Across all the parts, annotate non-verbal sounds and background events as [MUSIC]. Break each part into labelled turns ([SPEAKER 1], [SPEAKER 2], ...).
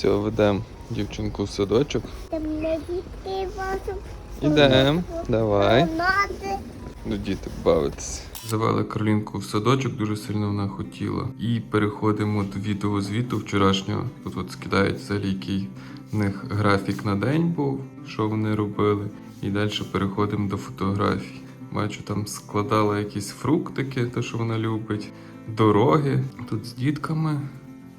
[SPEAKER 1] Все, ведемо дівчинку в садочок.
[SPEAKER 2] Там не дітей можу.
[SPEAKER 1] Ідем, давай. Ну, діти бавитися. Завели Каролінку в садочок, дуже сильно вона хотіла. І переходимо до відеозвіту вчорашнього. Тут от скидають взагалі, який в них графік на день був, що вони робили. І далі переходимо до фотографій. Бачу, там складала якісь фруктики, те, що вона любить, дороги. Тут з дітками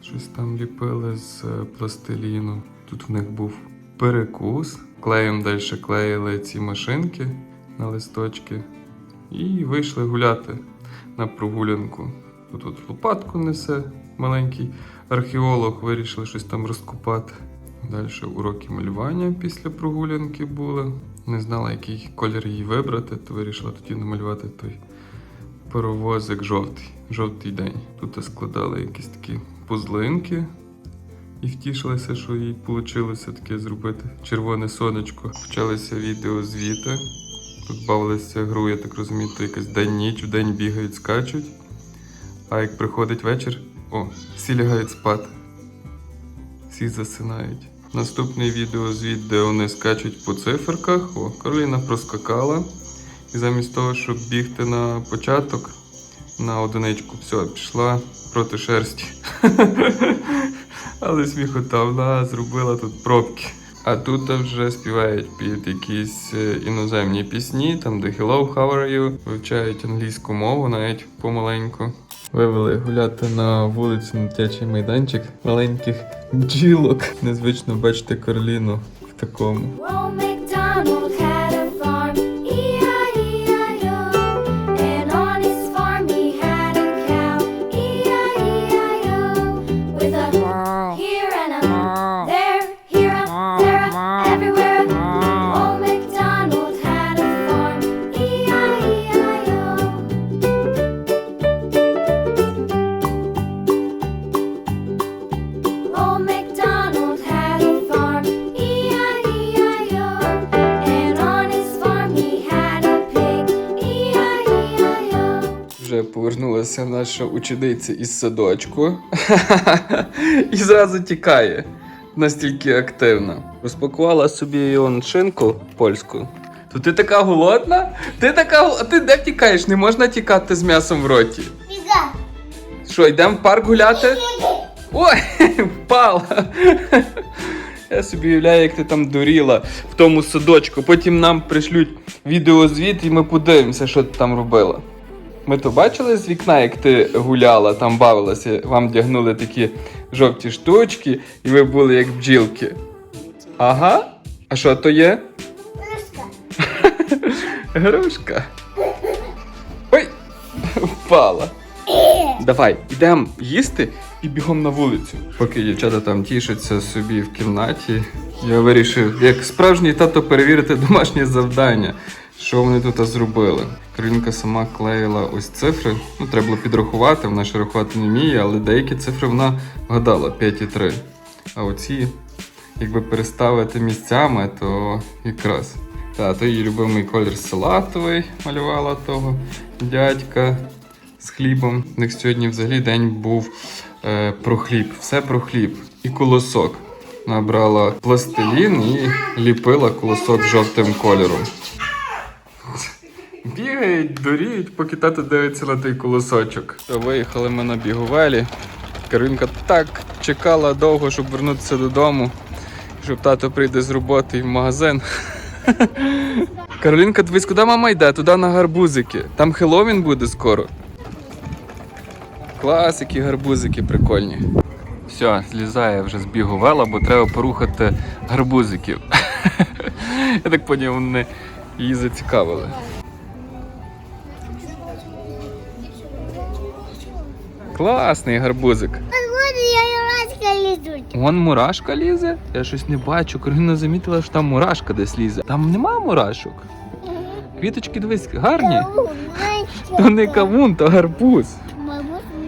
[SPEAKER 1] щось там ліпили з е, пластиліну. Тут в них був перекус. Клеєм далі клеїли ці машинки на листочки. І вийшли гуляти на прогулянку. Тут лопатку несе маленький археолог, вирішили щось там розкопати. Далі уроки малювання після прогулянки були. Не знала, який колір їй вибрати, то вирішила тоді намалювати той паровозик жовтий, жовтий день. Тут складали якісь такі пузлинки і втішилися, що їй вийшло таке зробити. Червоне сонечко. Почалися відеозвіти. Тут бавилися гру, я так розумію, то якась день-ніч, вдень бігають, скачуть. А як приходить вечір, о, всі лягають спати. Всі засинають. Наступний відеозвіт, де вони скачуть по циферках. О, Кароліна проскакала. І замість того, щоб бігти на початок на одиничку, все, пішла проти шерсті. Але сміхота, вона зробила тут пробки. А тут вже співають під якісь е, іноземні пісні, там де Hello, how are you, вивчають англійську мову навіть помаленьку. Вивели гуляти на вулицю на дитячий майданчик маленьких бджілок. Незвично бачити Кароліну в такому.
[SPEAKER 3] Everywhere. Old MacDonald had a farm, E E-I-E-I-O. Old MacDonald had a farm, E-I-E-I-O. And on his farm he had a pig, E E-I-E-I-O.
[SPEAKER 1] Вже повернулася наша учениця із садочку і зразу тікає. Настільки активна. Розпакувала собі шинку польську. То ти така голодна? Ти така А ти де тікаєш? Не можна тікати з м'ясом в роті.
[SPEAKER 2] Біга.
[SPEAKER 1] Що, йдемо в парк гуляти? Ой, впала. Я собі уявляю, як ти там дуріла в тому садочку. Потім нам пришлють відеозвіт і ми подивимося, що ти там робила. Ми то бачили з вікна, як ти гуляла, там бавилася, вам вдягнули такі жовті штучки, і ви були як бджілки. Ага. А що то є?
[SPEAKER 2] Луска. [LAUGHS]
[SPEAKER 1] Грушка. Ой, впала. Давай, йдемо їсти і бігом на вулицю. Поки дівчата там тішаться собі в кімнаті, я вирішив, як справжній тато, перевірити домашнє завдання, що вони тут зробили. Каролінка сама клеїла ось цифри. Ну, треба було підрахувати, вона ще рахувати не вміє, але деякі цифри вона вгадала 5,3. А оці, якби переставити місцями, то якраз. Та, то її любимий колір салатовий малювала того дядька з хлібом. У них сьогодні взагалі день був е, про хліб. Все про хліб. І колосок. Набрала пластилін і ліпила колосок жовтим кольором. Бігають, дуріють, поки тато дивиться на той колосочок. Виїхали ми на бігувелі. Каринка так чекала довго, щоб вернутися додому, щоб тато прийде з роботи і в магазин. [LAUGHS] Каролінка, дивись, куди мама йде? Туди на гарбузики. Там Хеллоуін буде скоро. Клас, які гарбузики прикольні. Все, злізає вже з бігу вела, бо треба порухати гарбузиків. [LAUGHS] Я так поняв, вони її зацікавили. Класний гарбузик.
[SPEAKER 2] Подводи лізуть.
[SPEAKER 1] Вон мурашка лізе? Я щось не бачу. Кароліна замітила, що там мурашка десь лізе. Там нема мурашок. Квіточки дивись, гарні. То не кавун, то гарбуз.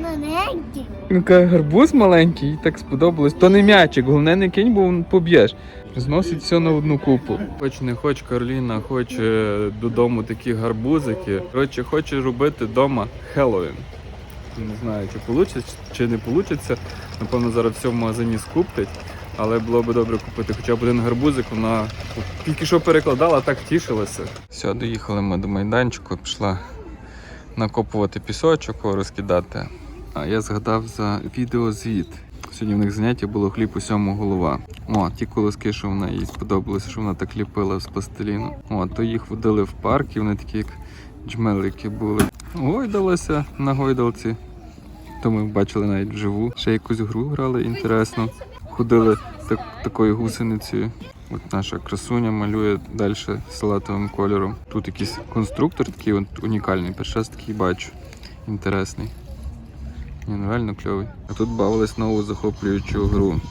[SPEAKER 2] Маленький.
[SPEAKER 1] Ну, каже, гарбуз маленький, їй так сподобалось. То не м'ячик, головне не кинь, бо поб'єш. Зносить все на одну купу. Хоч не хоч Кароліна, хоче додому такі гарбузики. Коротше, хоче робити вдома Хеллоуін. Не знаю, чи вийде, чи не вийде. Напевно, зараз все в магазині скуптить. Але було б добре купити хоча б один гарбузик. Вона тільки що перекладала, так тішилася. Все, доїхали ми до майданчику, пішла накопувати пісочок, розкидати. А я згадав за відеозвіт. Сьогодні в них заняття було хліб усьому голова. О, ті колоски, що вона їй сподобалося, що вона так ліпила з пластиліну. О, то їх водили в парк, і вони такі як джмелики були. Гойдалося на гойдалці. То ми бачили навіть вживу. Ще якусь гру грали інтересно. Ходили так, такою гусеницею. От наша красуня малює далі салатовим кольором. Тут якийсь конструктор такий от унікальний. Перший раз такий бачу. Інтересний. Ні, ну реально кльовий. А тут бавились нову захоплюючу гру.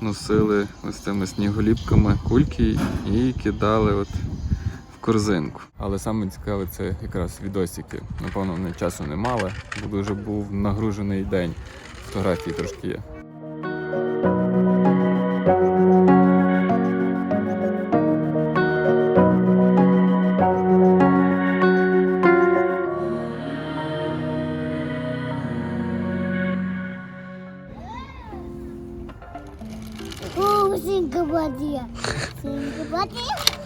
[SPEAKER 1] Носили ось цими сніголіпками кульки і кидали от корзинку. Але саме цікаве це якраз відосики. Напевно, вони часу не мали, бо дуже був нагружений день. Фотографії трошки є.
[SPEAKER 2] О, синкобадія. Синкобадія. Синкобадія.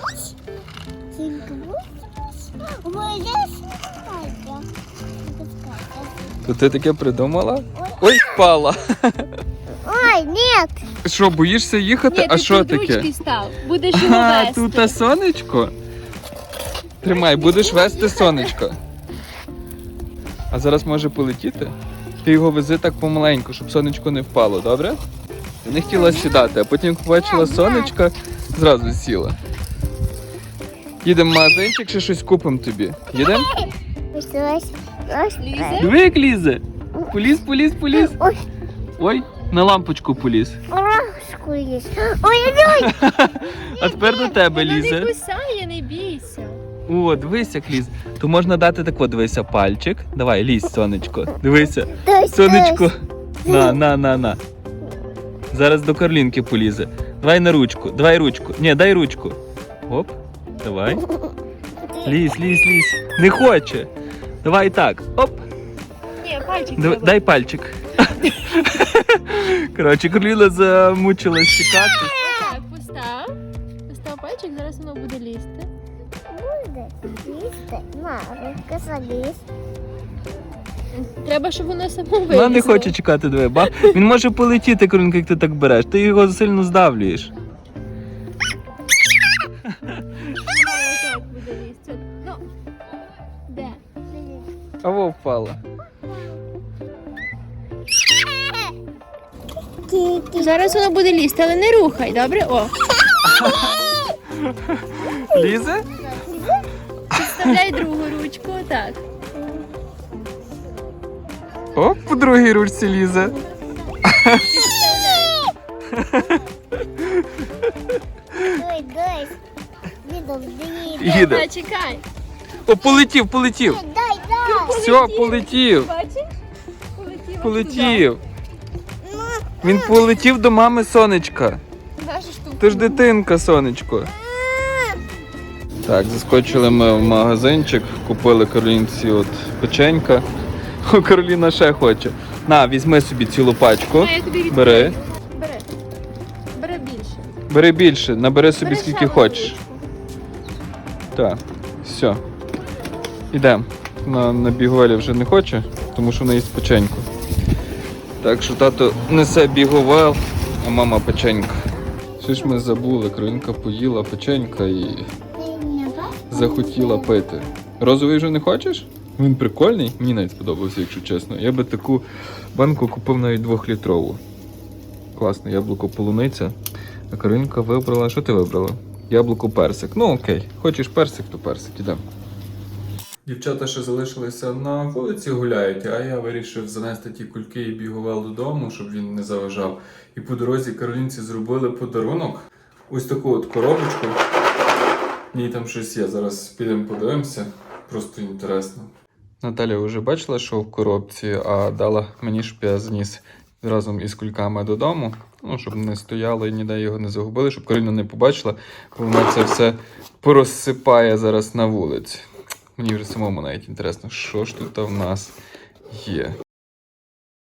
[SPEAKER 1] То ти таке придумала? Ой, впала!
[SPEAKER 2] Ой, нет.
[SPEAKER 1] Що, боїшся їхати? а що таке?
[SPEAKER 4] став. Будеш його
[SPEAKER 1] А,
[SPEAKER 4] вести.
[SPEAKER 1] тут а сонечко. Тримай, будеш вести сонечко. А зараз може полетіти? Ти його вези так помаленьку, щоб сонечко не впало, добре? Ти не хотіла сідати, а потім як побачила сонечко, зразу сіла. Їдемо в магазинчик, чи щось купимо тобі. Їдемо?
[SPEAKER 2] Ось, ось, ось.
[SPEAKER 4] Лізе?
[SPEAKER 1] Диви, як лізе. Поліз, поліз, поліз.
[SPEAKER 2] Ой,
[SPEAKER 1] Ой, на лампочку поліз.
[SPEAKER 2] Ой, ой, [LAUGHS]
[SPEAKER 1] А тепер до тебе
[SPEAKER 4] Вона не
[SPEAKER 1] лізе.
[SPEAKER 4] кусає, не бійся.
[SPEAKER 1] О, дивись, як ліз. То можна дати так, дивися, пальчик. Давай, лізь, сонечко. Дивися. Сонечко. На, на, на, на. Зараз до Карлінки полізе. Давай на ручку, давай ручку. Ні, дай ручку. Оп, давай. Лізь, лізь, лізь. Не хоче. Давай так. Оп.
[SPEAKER 4] Ні, пальчик
[SPEAKER 1] Дай, дай пальчик. [LAUGHS] Коротше, Карліна замучилась чекати.
[SPEAKER 4] Так, постав. Постав пальчик, зараз воно буде лізти.
[SPEAKER 2] Буде. На, заліз.
[SPEAKER 4] Треба, щоб воно само вилізло.
[SPEAKER 1] Вона не хоче чекати диви. Ба. Він може полетіти, Карлінка, як ти так береш. Ти його сильно здавлюєш. А во впала.
[SPEAKER 4] Зараз воно буде лізти, але не рухай, добре? О,
[SPEAKER 1] Лізе?
[SPEAKER 4] вставляй другу ручку, так.
[SPEAKER 1] О, по другій ручці лізе.
[SPEAKER 2] Ой, дай.
[SPEAKER 1] Їде.
[SPEAKER 4] Чекай.
[SPEAKER 1] О, полетів, полетів. Все, полетів.
[SPEAKER 4] Бачиш? Полетів.
[SPEAKER 1] Полетів. Він полетів до мами сонечка. Ти ж дитинка, сонечко. Так, заскочили ми в магазинчик, купили Каролінці от печенька. О, Кароліна ще хоче. На, візьми собі цілу пачку. Бери.
[SPEAKER 4] Бери. Бери більше.
[SPEAKER 1] Бери більше, набери собі скільки хочеш. Так, все. Ідемо. На, на бігуелі вже не хоче, тому що вона їсть печеньку. Так що тато несе бігувел, а мама печенька. Що ж ми забули, Кринка поїла печенька і захотіла пити. Розовий вже не хочеш? Він прикольний, мені навіть сподобався, якщо чесно. Я би таку банку купив навіть двохлітрову. Класно, яблуко полуниця. А Каринка вибрала. Що ти вибрала? Яблуко персик. Ну окей, хочеш персик, то персик, ідемо. Дівчата ще залишилися на вулиці гуляють, а я вирішив занести ті кульки і бігував додому, щоб він не заважав. І по дорозі Каролінці зробили подарунок. Ось таку от коробочку. В ній там щось є. Зараз підемо подивимося. Просто інтересно. Наталя вже бачила, що в коробці, а дала мені щоб я зніс разом із кульками додому. Ну, щоб не стояло і ніде його не загубили, щоб Кароліна не побачила, бо вона це все порозсипає зараз на вулиці. Мені вже самому навіть інтересно, що ж тут в нас є.